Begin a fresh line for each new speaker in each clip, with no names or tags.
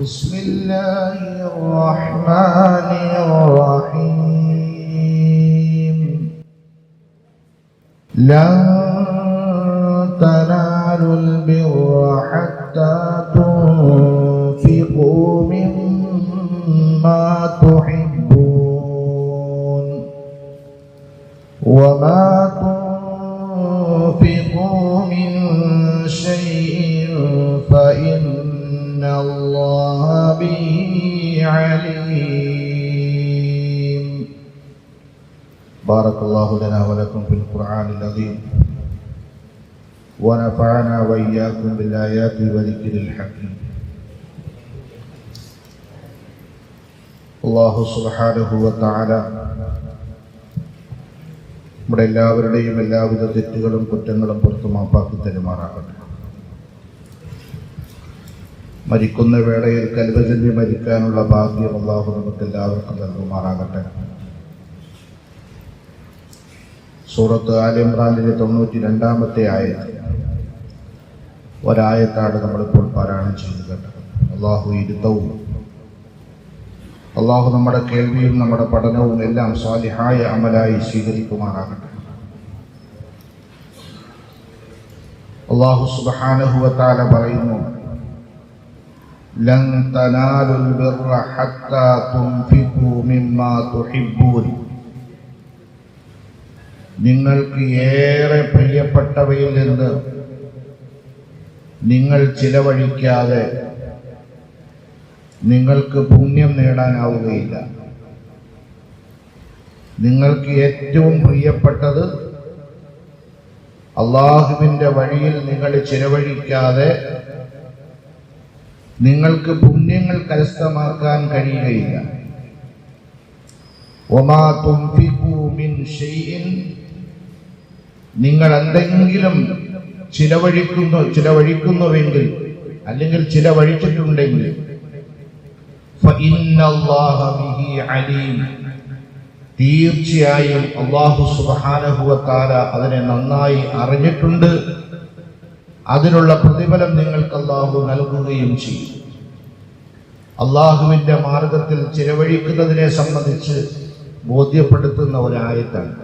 بسم الله الرحمن الرحيم. لن تنالوا البر حتى تنفقوا مما تحبون وما تنفقوا من شيء الله به عليم بارك الله لنا ولكم في القرآن العظيم ونفعنا وإياكم بالآيات وذكر الحكيم അള്ളാഹു സുബാനുഭവത്താല നമ്മുടെ എല്ലാവരുടെയും എല്ലാവിധ തെറ്റുകളും കുറ്റങ്ങളും പുറത്തു മാപ്പാക്കി തരുമാറാകട്ടെ മരിക്കുന്ന വേളയിൽ കൽവചൊല്ലി മരിക്കാനുള്ള ഭാഗ്യം അള്ളാഹു നമുക്ക് എല്ലാവർക്കും നൽകുമാറാകട്ടെ. സൂറത്ത് ആലിമ്രാനിലെ തൊണ്ണൂറ്റി രണ്ടാമത്തെ ആയത്ത്. ഒരായത്താണ് നമ്മളിപ്പോൾ പാരായണം ചെയ്യുന്നത് അള്ളാഹു ഇരുത്തവും. അള്ളാഹു നമ്മുടെ കേൾവിയും നമ്മുടെ പഠനവും എല്ലാം സ്വാലിഹായ അമലായി സ്വീകരിക്കുമാറാകട്ടെ. അള്ളാഹു സുബാനഹുവത്താല പറയുന്നു ലൻ تنالوا البر حتى تنفقوا مما تحبون. നിങ്ങൾക്ക് ഏറെ പ്രിയപ്പെട്ടവയിൽ നിന്ന് നിങ്ങൾ ചിലവഴിക്കാതെ നിങ്ങൾക്ക് പുണ്യം നേടാനാവുകയില്ല. നിങ്ങൾക്ക് ഏറ്റവും പ്രിയപ്പെട്ടത് അള്ളാഹുവിന്റെ വഴിയിൽ നിങ്ങൾ ചിലവഴിക്കാതെ നിങ്ങൾക്ക് പുണ്യങ്ങൾ കരസ്ഥമാക്കാൻ കഴിയുകയില്ല. ഒമാ നിങ്ങൾ എന്തെങ്കിലും ചിലവഴിക്കുന്നു ചിലവഴിക്കുന്നുവെങ്കിൽ അല്ലെങ്കിൽ ചിലവഴിച്ചിട്ടുണ്ടെങ്കിൽ തീർച്ചയായും അള്ളാഹു സുബാനഹുവത്താര അതിനെ നന്നായി അറിഞ്ഞിട്ടുണ്ട്. അതിനുള്ള പ്രതിഫലം നിങ്ങൾക്ക് അള്ളാഹു നൽകുകയും ചെയ്യും. അള്ളാഹുവിന്റെ മാർഗത്തിൽ ചിലവഴിക്കുന്നതിനെ സംബന്ധിച്ച് ബോധ്യപ്പെടുത്തുന്ന ഒരായത്താണ്.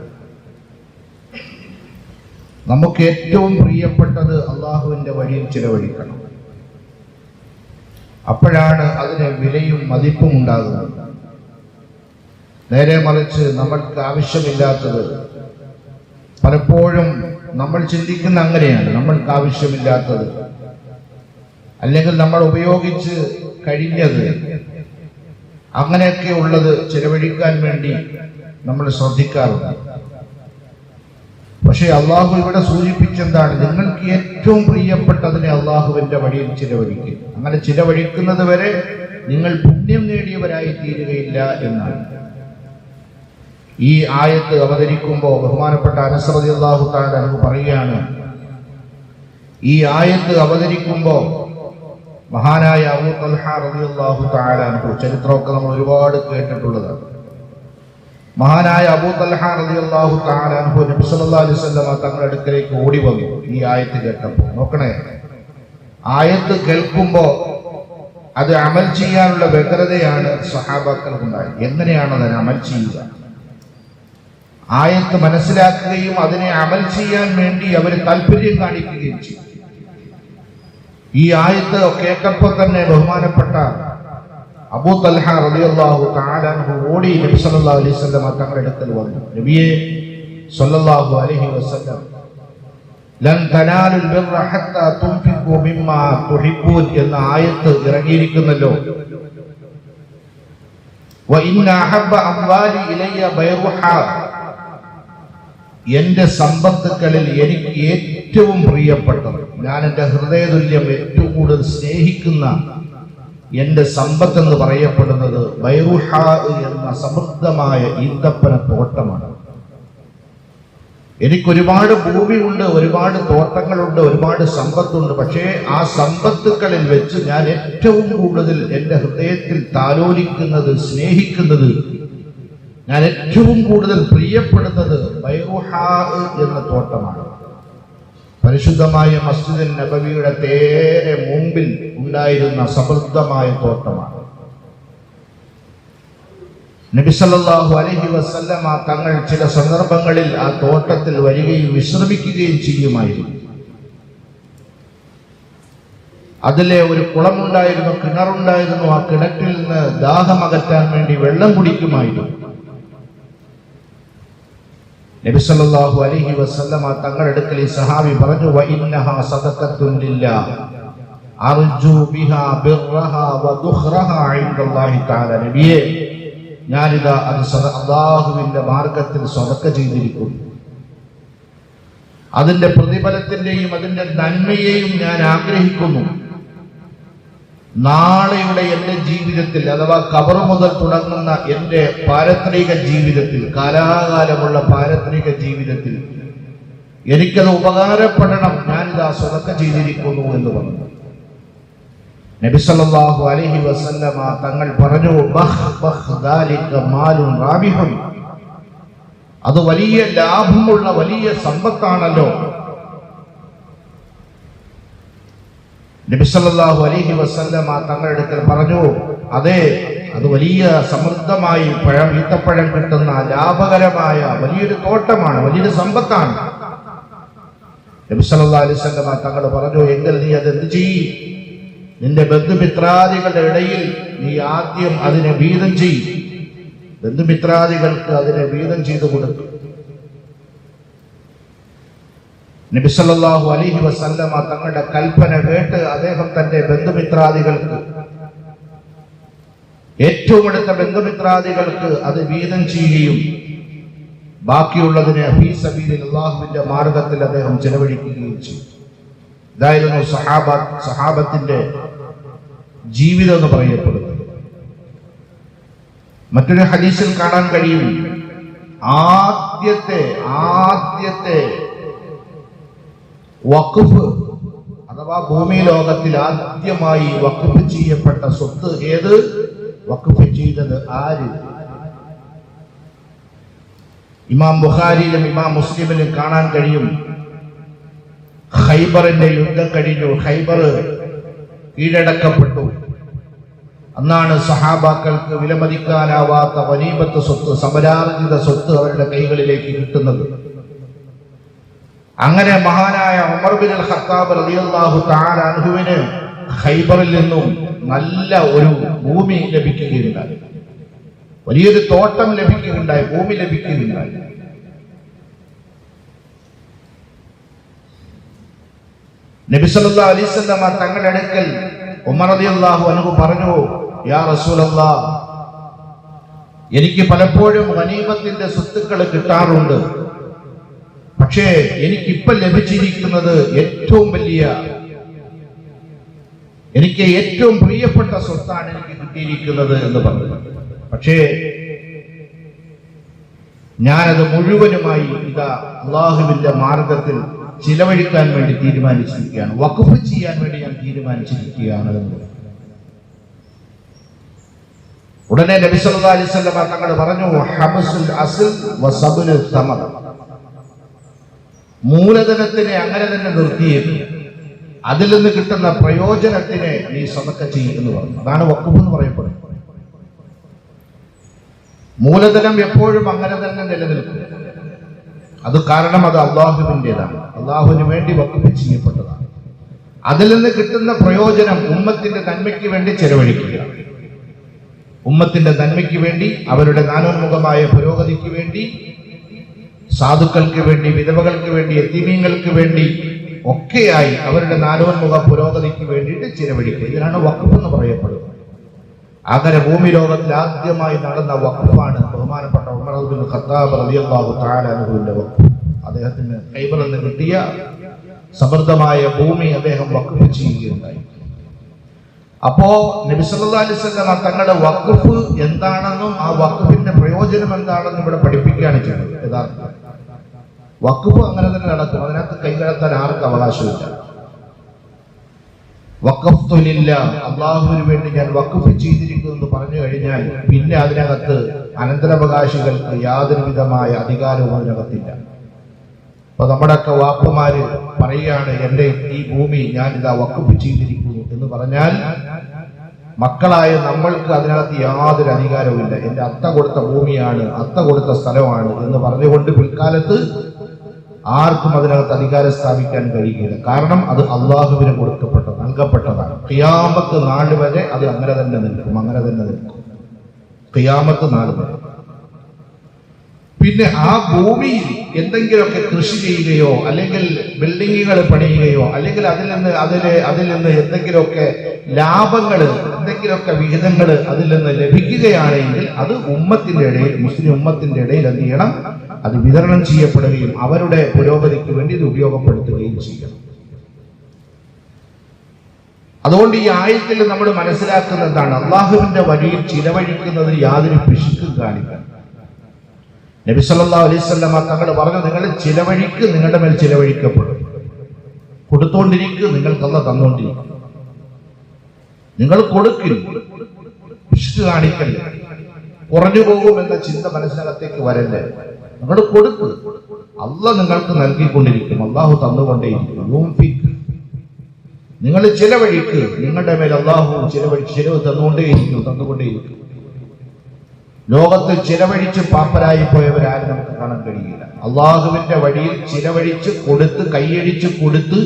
നമുക്ക് ഏറ്റവും പ്രിയപ്പെട്ടത് അള്ളാഹുവിന്റെ വഴിയിൽ ചിലവഴിക്കണം. അപ്പോഴാണ് അതിന് വിലയും മതിപ്പും ഉണ്ടാകുന്നത്. നേരെ മറിച്ച് നമ്മൾക്ക് ആവശ്യമില്ലാത്തത് പലപ്പോഴും നമ്മൾ ചിന്തിക്കുന്ന അങ്ങനെയാണ്. നമ്മൾക്ക് ആവശ്യമില്ലാത്തത്. അല്ലെങ്കിൽ നമ്മൾ ഉപയോഗിച്ച് കഴിഞ്ഞത് അങ്ങനെയൊക്കെ ഉള്ളത് ചെലവഴിക്കാൻ വേണ്ടി നമ്മൾ ശ്രദ്ധിക്കാറുണ്ട്. പക്ഷേ അള്ളാഹു ഇവിടെ സൂചിപ്പിച്ചെന്താണ്? നിങ്ങൾക്ക് ഏറ്റവും പ്രിയപ്പെട്ടതിനെ അള്ളാഹുവിന്റെ വഴിയിൽ ചിലവഴിക്കുക. അങ്ങനെ ചിലവഴിക്കുന്നത് വരെ നിങ്ങൾ പുണ്യം നേടിയവരായി തീരുകയില്ല എന്നാണ്. ഈ ആയത്ത് അവതരിക്കുമ്പോൾ ബഹുമാനപ്പെട്ട അനുസൃതി അള്ളാഹു താഴെ പറയുകയാണ് ഈ ആയത്ത് അവതരിക്കുമ്പോൾ മഹാനായ അബൂ തൽഹ ചരിത്രമൊക്കെ നമ്മൾ ഒരുപാട് കേട്ടിട്ടുള്ളതാണ്. മഹാനായ അബൂ തൽഹ റളിയല്ലാഹു തആല അൻഹു നബി സല്ലല്ലാഹു അലൈഹി വസല്ലമ തങ്ങളുടെ അടുക്കലേക്ക് ഓടി വന്നു ഈ ആയത്ത് കേട്ടപ്പോൾ. നോക്കണേ ആയത്ത് കേൾക്കുമ്പോൾ അത് അമൽ ചെയ്യാനുള്ള വ്യഗ്രതയാണ് സഹാബാക്കൾക്കുണ്ടായത് എങ്ങനെയാണ് അതിന് അമൽ ചെയ്യുക? ആയത്ത് മനസ്സിലാക്കുകയും അതിനെ അമൽ ചെയ്യാൻ വേണ്ടി അവർ താല്പര്യം കാണിക്കുകയും ചെയ്യും ഈ ആയത്ത് കേട്ടപ്പോൾ തന്നെ ബഹുമാനപ്പെട്ട അബൂ തൽഹ റളിയല്ലാഹു തആല അൻഹു ഓടി നബി സല്ലല്ലാഹു അലൈഹി വസല്ലം തങ്ങളുടെ അടുക്കൽ വന്നു. നബിയെ സല്ലല്ലാഹു അലൈഹി വസല്ലം ബിർറ തുൻഫിഖു മിമ്മാ എന്ന ആയത്ത് ഇറങ്ങിയിരിക്കുന്നല്ലോ. വ അംവാലി എന്റെ സമ്പത്തുക്കളിൽ എനിക്ക് ഏറ്റവും പ്രിയപ്പെട്ടത് ഞാൻ എന്റെ ഹൃദയതുല്യം ഏറ്റവും കൂടുതൽ സ്നേഹിക്കുന്ന എന്റെ സമ്പത്ത് എന്ന് പറയപ്പെടുന്നത് ബൈറുഹ എന്ന സമൃദ്ധമായ ഈന്തപ്പന തോട്ടമാണ്. എനിക്കൊരുപാട് ഭൂമിയുണ്ട് ഒരുപാട് തോട്ടങ്ങളുണ്ട് ഒരുപാട് സമ്പത്തുണ്ട് പക്ഷേ ആ സമ്പത്തുക്കളിൽ വെച്ച് ഞാൻ ഏറ്റവും കൂടുതൽ എന്റെ ഹൃദയത്തിൽ താലോലിക്കുന്നത് സ്നേഹിക്കുന്നത് ഞാൻ ഏറ്റവും കൂടുതൽ പ്രിയപ്പെടുന്നത് എന്ന തോട്ടമാണ്. പരിശുദ്ധമായ മസ്ജിദ് നബവിയുടെ തേരെ മുമ്പിൽ ഉണ്ടായിരുന്ന സമൃദ്ധമായ തോട്ടമാണ്. നബിസല്ലാഹു അലഹി വസല്ലമ തങ്ങൾ ചില സന്ദർഭങ്ങളിൽ ആ തോട്ടത്തിൽ വരികയും വിശ്രമിക്കുകയും ചെയ്യുമായിരുന്നു. അതിലെ ഒരു കുളമുണ്ടായിരുന്നു കിണറുണ്ടായിരുന്നു ആ കിണറ്റിൽ നിന്ന് ദാഹമകറ്റാൻ വേണ്ടി വെള്ളം കുടിക്കുമായിരുന്നു. നബി സല്ലല്ലാഹു അലൈഹി വസല്ലമ തങ്ങളുടെ അടുക്കൽ ഈ സഹാബി പറഞ്ഞു നബിയേ ഞാനിതാ അത് അള്ളാഹുവിന്റെ മാർഗത്തിൽ സ്വതക്ക ചെയ്തിരിക്കുന്നു. അതിന്റെ പ്രതിഫലത്തിന്റെയും അതിന്റെ നന്മയെയും ഞാൻ ആഗ്രഹിക്കുന്നു. നാളെയുടെ എന്റെ ജീവിതത്തിൽ അഥവാ കബർ മുതൽ തുടങ്ങുന്ന എന്റെ പാരത്രിക ജീവിതത്തിൽ കാലാകാലമുള്ള പാരത്രിക ജീവിതത്തിൽ എനിക്കത് ഉപകാരപ്പെടണം. ഞാനിതാ സ്വതക്ക ചെയ്തിരിക്കുന്നു എന്ന് പറഞ്ഞു. നബിസല്ലാഹു അലഹി വസല്ലമ തങ്ങൾ പറഞ്ഞു അത് വലിയ ലാഭമുള്ള വലിയ സമ്പത്താണല്ലോ. നബിസല്ലാഹു അലൈഹി വസല്ലമ തങ്ങളുടെ പറഞ്ഞു അതെ അത് വലിയ സമൃദ്ധമായി പഴം ഈത്തപ്പഴം കിട്ടുന്ന ലാഭകരമായ വലിയൊരു തോട്ടമാണ് വലിയൊരു സമ്പത്താണ്. നബിസല്ലാ അലൈഹി വസല്ലമ തങ്ങൾ പറഞ്ഞു എങ്കിൽ നീ അത് എന്ത് ചെയ്യും? നിന്റെ ബന്ധുമിത്രാദികളുടെ ഇടയിൽ നീ ആദ്യം അതിനെ വീതം ചെയ്യും. ബന്ധുമിത്രാദികൾക്ക് അതിനെ വീതം ചെയ്തു കൊടുക്കും. നബിസല്ലാഹു അലൈഹി വസല്ലമ തങ്ങളുടെ കൽപ്പന കേട്ട് അദ്ദേഹം തന്റെ ബന്ധുമിത്രാദികൾക്ക് ഏറ്റവും അടുത്ത ബന്ധുമിത്രാദികൾക്ക് അത് വീതം ചെയ്യുകയും ബാക്കിയുള്ളതിനെ ഫീ സബീലിൽ അള്ളാഹുവിന്റെ മാർഗത്തിൽ അദ്ദേഹം ചെലവഴിക്കുകയും ചെയ്തു. ഇതായിരുന്നു സഹാബ സഹാബത്തിന്റെ ജീവിതം എന്ന് പറയപ്പെടുന്നത്. മറ്റൊരു ഹദീസിൽ കാണാൻ കഴിയും. ആദ്യത്തെ ആദ്യത്തെ വഖഫ് അഥവാ ഭൂമി ലോകത്തിൽ ആദ്യമായി വഖഫ് ചെയ്യപ്പെട്ട സ്വത്ത് ഏത്? വഖഫ് ചെയ്തത് ആര്? ഇമാം ബുഖാരിയിലും ഇമാം മുസ്ലിമിലും കാണാൻ കഴിയും. ഹൈബറിന്റെ യുദ്ധം കഴിഞ്ഞു. ഹൈബർ കീഴടക്കപ്പെട്ടു. അന്നാണ് സഹാബാക്കൾക്ക് വിലമതിക്കാനാവാത്ത വനീപത്ത് സ്വത്ത് സമരാർജിത സ്വത്ത് അവരുടെ കൈകളിലേക്ക് കിട്ടുന്നത്. അങ്ങനെ മഹാനായ ഉമർ ബിൻ അൽ ഖത്താബ് റളിയല്ലാഹു തആല അൻഹുവിന് ഖൈബറിൽ നിന്നും നല്ല ഒരു ഭൂമി ലഭിക്കുകയുണ്ടായി. വലിയൊരു തോട്ടം ലഭിക്കുകയുണ്ടായി ഭൂമി ലഭിക്കുകയുണ്ടായി. നബി സല്ലല്ലാഹു അലൈഹി വസല്ലമ തങ്ങളുടെ അടുക്കൽ ഉമർ റളിയല്ലാഹു അൻഹു പറഞ്ഞു യാ റസൂലല്ലാ എനിക്ക് പലപ്പോഴും ഗനീമത്തിന്റെ സ്വത്തുക്കൾ കിട്ടാറുണ്ട്. പക്ഷേ എനിക്കിപ്പം ലഭിച്ചിരിക്കുന്നത് ഏറ്റവും വലിയ എനിക്ക് ഏറ്റവും പ്രിയപ്പെട്ട സ്വത്താണ് എനിക്ക് കിട്ടിയിരിക്കുന്നത് എന്ന് പറഞ്ഞു. പക്ഷേ ഞാനത് മുഴുവനുമായി ഇതാ അള്ളാഹുവിന്റെ മാർഗത്തിൽ ചിലവഴിക്കാൻ വേണ്ടി തീരുമാനിച്ചിരിക്കുകയാണ്. വഖഫ് ചെയ്യാൻ വേണ്ടി ഞാൻ തീരുമാനിച്ചിരിക്കുകയാണ് എന്ന് ഉടനെ നബി സല്ലല്ലാഹു അലൈഹി തങ്ങൾ പറഞ്ഞു ഹബ്സുൽ അസ്ൽ വസബ്നുൽ സമർ മൂലധനത്തിനെ അങ്ങനെ തന്നെ നിർത്തിയിരുന്നു അതിൽ നിന്ന് കിട്ടുന്ന പ്രയോജനത്തിനെ നീ സ്വതക്ക ചെയ്യും എന്ന് പറഞ്ഞു. അതാണ് വക്കുഫ് എന്ന് പറയപ്പെടുന്നത് മൂലധനം എപ്പോഴും അങ്ങനെ തന്നെ നിലനിൽക്കും. അത് കാരണം അത് അള്ളാഹുവിന്റെതാണ്. അള്ളാഹുവിന് വേണ്ടി വക്കുഫ് ചെയ്യപ്പെട്ടതാണ്. അതിൽ നിന്ന് കിട്ടുന്ന പ്രയോജനം ഉമ്മത്തിന്റെ നന്മയ്ക്ക് വേണ്ടി ചെലവഴിക്കുക. ഉമ്മത്തിന്റെ നന്മയ്ക്ക് വേണ്ടി അവരുടെ നാനോന്മുഖമായ പുരോഗതിക്ക് വേണ്ടി സാധുക്കൾക്ക് വേണ്ടി വിധവകൾക്ക് വേണ്ടി എത്തിമീങ്ങൾക്ക് വേണ്ടി ഒക്കെയായി അവരുടെ നാലോന്മുഖ പുരോഗതിക്ക് വേണ്ടിയിട്ട് ചിലവഴിക്കുക ഇതിനാണ് വഖഫ് എന്ന് പറയപ്പെടുന്നത്. അങ്ങനെ ഭൂമി ലോകത്തിൽ ആദ്യമായി നടന്ന വഖഫാണ് ബഹുമാനപ്പെട്ട ഉമർ ബിൻ ഖത്താബ് റബിയാഹു അൻഹുവിന്റെ വഖഫ്. അദ്ദേഹത്തിന് നിന്ന് കിട്ടിയ സമൃദ്ധമായ ഭൂമി അദ്ദേഹം വഖഫ് ചെയ്യുകയുണ്ടായി. അപ്പോ നബി സല്ലല്ലാഹു അലൈഹി തങ്ങളുടെ വഖഫ് എന്താണെന്നും ആ വഖഫിന്റെ പ്രയോജനം എന്താണെന്നും ഇവിടെ പഠിപ്പിക്കുകയാണ് ചെയ്യുന്നത്. യഥാർത്ഥം. വഖഫ് അങ്ങനെ തന്നെ നടക്കും. അതിനകത്ത് കൈകടത്താൻ ആർക്കും അവകാശമില്ല. വഖഫ്തുലില്ല അള്ളാഹുവിന് വേണ്ടി ഞാൻ വഖഫ് ചെയ്തിരിക്കുന്നു എന്ന് പറഞ്ഞു കഴിഞ്ഞാൽ പിന്നെ അതിനകത്ത് അനന്തരാവകാശികൾക്ക് യാതൊരു വിധമായ അധികാരവും അതിനകത്തില്ല. അപ്പൊ നമ്മുടെയൊക്കെ വാപ്പമാര് പറയുകയാണ് എന്റെ ഈ ഭൂമി ഞാൻ ഇതാ വക്കുപ്പ് ചെയ്തിരിക്കുന്നു. എന്ന് പറഞ്ഞാൽ മക്കളായ നമ്മൾക്ക് അതിനകത്ത് യാതൊരു അധികാരവുമില്ല എന്റെ അത്ത കൊടുത്ത ഭൂമിയാണ് അത്ത കൊടുത്ത സ്ഥലമാണ് എന്ന് പറഞ്ഞുകൊണ്ട് പിൽക്കാലത്ത് ആർക്കും അതിനകത്ത് അധികാരം സ്ഥാപിക്കാൻ കഴിയുകയില്ല കാരണം അത് അള്ളാഹുവിന് കൊടുക്കപ്പെട്ട നൽകപ്പെട്ടതാണ്. ഖിയാമത്ത് നാൾ വരെ അത് അങ്ങനെ തന്നെ നിൽക്കും അങ്ങനെ തന്നെ നിൽക്കും. ഖിയാമത്ത് നാൾ വരെ. പിന്നെ ആ ഭൂമിയിൽ എന്തെങ്കിലുമൊക്കെ കൃഷി ചെയ്യുകയോ അല്ലെങ്കിൽ ബിൽഡിങ്ങുകൾ പണിയുകയോ അല്ലെങ്കിൽ അതിൽ നിന്ന് അതിൽ അതിൽ നിന്ന് എന്തെങ്കിലുമൊക്കെ ലാഭങ്ങൾ എന്തെങ്കിലുമൊക്കെ വിഹിതങ്ങൾ അതിൽ നിന്ന് ലഭിക്കുകയാണെങ്കിൽ അത് ഉമ്മത്തിന്റെ ഇടയിൽ മുസ്ലിം ഉമ്മത്തിന്റെ ഇടയിൽ എന്ത് ചെയ്യണം? അത് വിതരണം ചെയ്യപ്പെടുകയും അവരുടെ പുരോഗതിക്ക് വേണ്ടി ഇത് ഉപയോഗപ്പെടുത്തുകയും ചെയ്യണം. അതുകൊണ്ട് ഈ ആയത്തിൽ നമ്മൾ മനസ്സിലാക്കുന്ന എന്താണ് അള്ളാഹുവിന്റെ വഴിയിൽ ചിലവഴിക്കുന്നതിൽ യാതൊരു പിശുക്കും കാണിക്കണം നബി സല്ലല്ലാഹു അലൈഹി വസല്ലമ തങ്ങൾ പറഞ്ഞു നിങ്ങൾ ചിലവഴിക്ക് നിങ്ങളുടെ മേൽ ചിലവഴിക്കപ്പെടും. കൊടുത്തോണ്ടിരിക്കും നിങ്ങൾ തന്ന തന്നോണ്ടിരിക്കും. നിങ്ങൾ പിശുക്ക് കാണിക്കല്ല കുറഞ്ഞു പോകും എന്ന ചിന്ത മനസ്സിനകത്തേക്ക് വരല്ലേ? നിങ്ങൾ കൊടുക്ക്. അല്ല നിങ്ങൾക്ക് നൽകിക്കൊണ്ടിരിക്കും. അള്ളാഹു തന്നുകൊണ്ടേയിരിക്കും. നിങ്ങൾ ചിലവഴിക്ക് നിങ്ങളുടെ മേൽ അള്ളാഹു ചിലവഴി ചിലവ് തന്നുകൊണ്ടേയിരിക്കും തന്നുകൊണ്ടേയിരിക്കും. ലോകത്ത് ചിലവഴിച്ച് പാപ്പരായി പോയവരാരും നമുക്ക് കാണാൻ കഴിയില്ല. അള്ളാഹുവിന്റെ വഴിയിൽ ചിലവഴിച്ച് കൊടുത്ത് കൈയടിച്ച് കൊടുത്ത്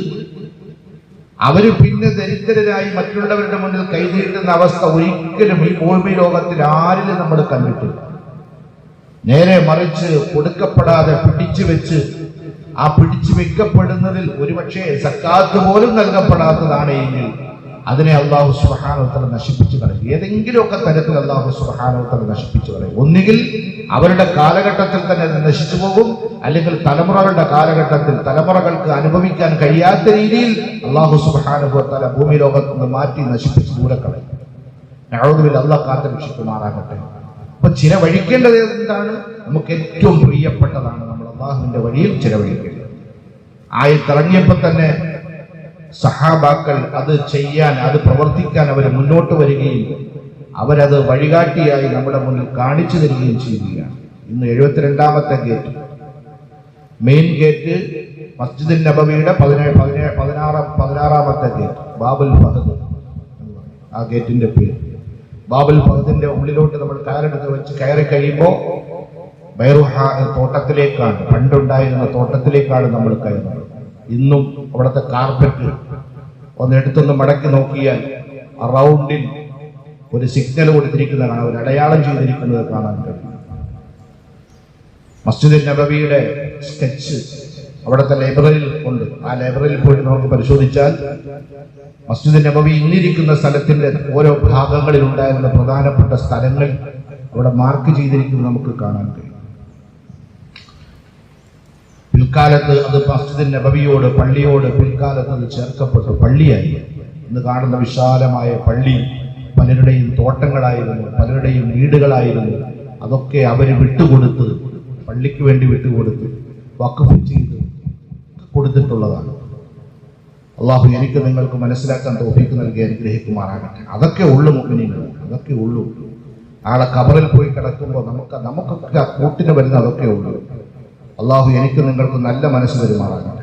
അവർ പിന്നെ ദരിദ്രരായി മറ്റുള്ളവരുടെ മുന്നിൽ കൈനീട്ടുന്ന അവസ്ഥ ഒരിക്കലും ഈ ഭൂമി ലോകത്തിൽ ആരിലും നമ്മൾ കണ്ടിട്ടില്ല. നേരെ മറിച്ച് കൊടുക്കപ്പെടാതെ പിടിച്ചു വെച്ച് ആ പിടിച്ചു വെക്കപ്പെടുന്നതിൽ ഒരുപക്ഷെ സക്കാത്ത് പോലും നൽകപ്പെടാത്തതാണ് എങ്കിൽ അതിനെ അള്ളാഹു സുഹാനോത്തര നശിപ്പിച്ചു കളയും ഏതെങ്കിലുമൊക്കെ തരത്തിൽ അള്ളാഹു സുഹാനോത്തര നശിപ്പിച്ചു കളയും ഒന്നുകിൽ അവരുടെ കാലഘട്ടത്തിൽ തന്നെ അത് നശിച്ചു പോകും അല്ലെങ്കിൽ തലമുറകളുടെ കാലഘട്ടത്തിൽ തലമുറകൾക്ക് അനുഭവിക്കാൻ കഴിയാത്ത രീതിയിൽ അള്ളാഹു സുഹാനുഭവത്തല ഭൂമി ലോകത്ത് നിന്ന് മാറ്റി നശിപ്പിച്ച് ദൂരെ കളയും. ഞങ്ങളുവിൽ അള്ളാഹ് കാത്തു രക്ഷിക്കുമാറാകട്ടെ. അപ്പൊ ചിലവഴിക്കേണ്ടത് എന്താണ്? നമുക്ക് ഏറ്റവും പ്രിയപ്പെട്ടതാണ് നമ്മൾ അള്ളാഹുവിന്റെ വഴിയിൽ ചിലവഴിക്കേണ്ടത്. ആയി തിളങ്ങിയപ്പോൾ തന്നെ സഹാബാക്കൾ അത് ചെയ്യാൻ അത് പ്രവർത്തിക്കാൻ അവർ മുന്നോട്ട് വരികയും അവരത് വഴികാട്ടിയായി നമ്മുടെ മുന്നിൽ കാണിച്ചു തരികയും ചെയ്യുകയാണ്. ഇന്ന് എഴുപത്തിരണ്ടാമത്തെ ഗേറ്റ് മെയിൻ ഗേറ്റ് മസ്ജിദ് നബവിയുടെ പതിനേഴ് പതിനേഴ് പതിനാറാം പതിനാറാമത്തെ ഗേറ്റ് ബാബുൽ ഫഹദ് ആ ഗേറ്റിന്റെ പേര്. ബാബുൽ ഫഹദിന്റെ ഉള്ളിലോട്ട് നമ്മൾ കാലെടുത്ത് വെച്ച് കയറി കഴിയുമ്പോൾ ബൈറുഹ തോട്ടത്തിലേക്കാണ് പണ്ടുണ്ടായിരുന്ന തോട്ടത്തിലേക്കാണ് നമ്മൾ കയറുന്നത്. ഇന്നും അവിടുത്തെ കാർപ്പറ്റ് ഒന്ന് എടുത്തൊന്ന് മടക്കി നോക്കിയാൽ റൗണ്ടിൽ ഒരു സിഗ്നൽ കൊടുത്തിരിക്കുന്നതാണ്. ഒരു അടയാളം ചെയ്തിരിക്കുന്നത് കാണാൻ കഴിയും. മസ്ജിദ് നബവിയുടെ സ്കെച്ച് അവിടുത്തെ ലൈബ്രറിയിൽ ഉണ്ട്. ആ ലൈബ്രറിയിൽ പോയി നമുക്ക് പരിശോധിച്ചാൽ മസ്ജിദ് നബവി ഇന്നിരിക്കുന്ന സ്ഥലത്തിന്റെ ഓരോ ഭാഗങ്ങളിൽ ഉണ്ടായിരുന്ന പ്രധാനപ്പെട്ട സ്ഥലങ്ങൾ അവിടെ മാർക്ക് ചെയ്തിരിക്കുന്നത് നമുക്ക് കാണാൻ കഴിയും. പിൽക്കാലത്ത് അത് മസ്ജിദ് നബവിയോട് പള്ളിയോട് പിൽക്കാലത്ത് അത് ചേർക്കപ്പെട്ടു പള്ളിയായി ഇന്ന് കാണുന്ന വിശാലമായ പള്ളി പലരുടെയും തോട്ടങ്ങളായിരുന്നു പലരുടെയും വീടുകളായിരുന്നു. അതൊക്കെ അവർ വിട്ടുകൊടുത്ത് പള്ളിക്ക് വേണ്ടി വിട്ടുകൊടുത്ത് വക്കഫ് ചെയ്ത് കൊടുത്തിട്ടുള്ളതാണ്. അള്ളാഹു എനിക്ക് നിങ്ങൾക്ക് മനസ്സിലാക്കാൻ തോഫിക്ക് നൽകി അനുഗ്രഹിക്കുമാറാകട്ടെ. അതൊക്കെ ഉള്ളു മുഗ്നിങ്ങൾ അതൊക്കെ ഉള്ളു. ആളെ കബറിൽ പോയി കിടക്കുമ്പോൾ നമുക്ക് നമുക്കൊക്കെ കൂട്ടിന് വരുന്ന അതൊക്കെ ഉള്ളു. അള്ളാഹു എനിക്ക് നിങ്ങൾക്ക് നല്ല മനസ്സ് തരുമാറാകട്ടെ.